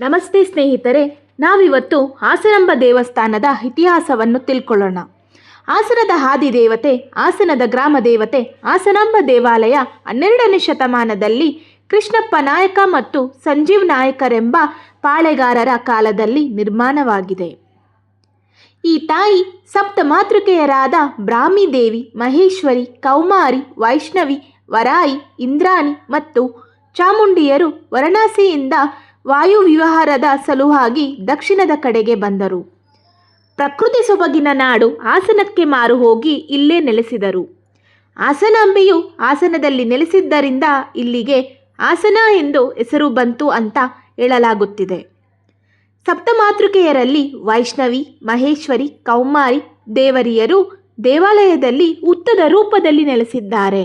ನಮಸ್ತೆ ಸ್ನೇಹಿತರೆ, ನಾವಿವತ್ತು ಹಾಸನಾಂಬ ದೇವಸ್ಥಾನದ ಇತಿಹಾಸವನ್ನು ತಿಳ್ಕೊಳ್ಳೋಣ. ಹಾಸನದ ಹಾದಿ ದೇವತೆ, ಹಾಸನದ ಗ್ರಾಮ ದೇವತೆ, ಹಾಸನಾಂಬ ದೇವಾಲಯ ಹನ್ನೆರಡನೇ ಶತಮಾನದಲ್ಲಿ ಕೃಷ್ಣಪ್ಪ ನಾಯಕ ಮತ್ತು ಸಂಜೀವ್ ನಾಯಕರೆಂಬ ಪಾಳೆಗಾರರ ಕಾಲದಲ್ಲಿ ನಿರ್ಮಾಣವಾಗಿದೆ. ಈ ತಾಯಿ ಸಪ್ತ ಮಾತೃಕೆಯರಾದ ಬ್ರಾಹ್ಮಿ ದೇವಿ, ಮಹೇಶ್ವರಿ, ಕೌಮಾರಿ, ವೈಷ್ಣವಿ, ವರಾಯಿ, ಇಂದ್ರಾಣಿ ಮತ್ತು ಚಾಮುಂಡಿಯರು ವಾರಣಾಸಿಯಿಂದ ವಾಯು ವಿವಹಾರದ ಸಲುವಾಗಿ ದಕ್ಷಿಣದ ಕಡೆಗೆ ಬಂದರು. ಪ್ರಕೃತಿ ಸೊಬಗಿನ ನಾಡು ಹಾಸನಕ್ಕೆ ಮಾರು ಹೋಗಿ ಇಲ್ಲೇ ನೆಲೆಸಿದರು. ಹಾಸನಾಂಬೆಯು ಹಾಸನದಲ್ಲಿ ನೆಲೆಸಿದ್ದರಿಂದ ಇಲ್ಲಿಗೆ ಹಾಸನ ಎಂದು ಹೆಸರು ಬಂತು ಅಂತ ಹೇಳಲಾಗುತ್ತಿದೆ. ಸಪ್ತಮಾತೃಕೆಯರಲ್ಲಿ ವೈಷ್ಣವಿ, ಮಹೇಶ್ವರಿ, ಕೌಮಾರಿ ದೇವರಿಯರು ದೇವಾಲಯದಲ್ಲಿ ಉತ್ತದ ರೂಪದಲ್ಲಿ ನೆಲೆಸಿದ್ದಾರೆ.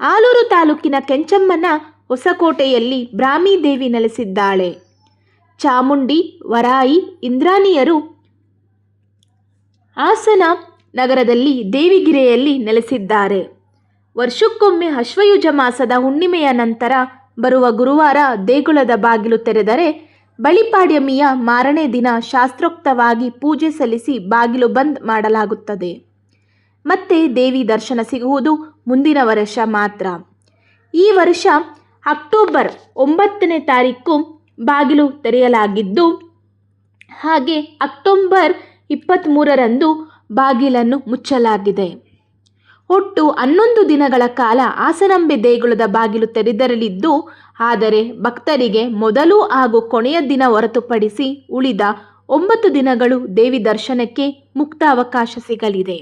ಆಲೂರು ತಾಲೂಕಿನ ಕೆಂಚಮ್ಮನ ಹೊಸಕೋಟೆಯಲ್ಲಿ ಬ್ರಾಹ್ಮಿ ದೇವಿ ನೆಲೆಸಿದ್ದಾಳೆ. ಚಾಮುಂಡಿ ವರಾಯಿ ಇಂದ್ರಾನಿಯರು ಹಾಸನ ನಗರದಲ್ಲಿ ದೇವಿಗಿರೆಯಲ್ಲಿ ನೆಲೆಸಿದ್ದಾರೆ. ವರ್ಷಕ್ಕೊಮ್ಮೆ ಅಶ್ವಯುಜ ಮಾಸದ ಹುಣ್ಣಿಮೆಯ ನಂತರ ಬರುವ ಗುರುವಾರ ದೇಗುಲದ ಬಾಗಿಲು ತೆರೆದರೆ ಬಳಿಪಾಡ್ಯಮಿಯ ಮಾರನೇ ದಿನ ಶಾಸ್ತ್ರೋಕ್ತವಾಗಿ ಪೂಜೆ ಸಲ್ಲಿಸಿ ಬಾಗಿಲು ಬಂದ್ ಮಾಡಲಾಗುತ್ತದೆ. ಮತ್ತೆ ದೇವಿ ದರ್ಶನ ಸಿಗುವುದು ಮುಂದಿನ ವರ್ಷ ಮಾತ್ರ. ಈ ವರ್ಷ ಅಕ್ಟೋಬರ್ ಒಂಬತ್ತನೇ ತಾರೀಕು ಬಾಗಿಲು ತೆರೆಯಲಾಗಿದ್ದು, ಹಾಗೆ ಅಕ್ಟೋಬರ್ ಇಪ್ಪತ್ತ್ಮೂರರಂದು ಬಾಗಿಲನ್ನು ಮುಚ್ಚಲಾಗಿದೆ. ಒಟ್ಟು ಹನ್ನೊಂದು ದಿನಗಳ ಕಾಲ ಆಸನಂಬೆ ದೇಗುಲದ ಬಾಗಿಲು ತೆರೆದಿರಲಿದ್ದು, ಆದರೆ ಭಕ್ತರಿಗೆ ಮೊದಲು ಹಾಗೂ ಕೊನೆಯ ದಿನ ಹೊರತುಪಡಿಸಿ ಉಳಿದ ಒಂಬತ್ತು ದಿನಗಳು ದೇವಿ ದರ್ಶನಕ್ಕೆ ಮುಕ್ತ ಅವಕಾಶ ಸಿಗಲಿದೆ.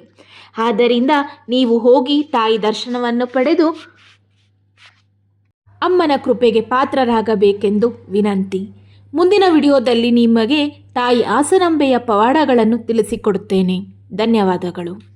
ಆದ್ದರಿಂದ ನೀವು ಹೋಗಿ ತಾಯಿ ದರ್ಶನವನ್ನು ಪಡೆದು ಅಮ್ಮನ ಕೃಪೆಗೆ ಪಾತ್ರರಾಗಬೇಕೆಂದು ವಿನಂತಿ. ಮುಂದಿನ ವಿಡಿಯೋದಲ್ಲಿ ನಿಮಗೆ ತಾಯಿ ಆಸನಂಬೆಯ ಪವಾಡಗಳನ್ನು ತಿಳಿಸಿಕೊಡುತ್ತೇನೆ. ಧನ್ಯವಾದಗಳು.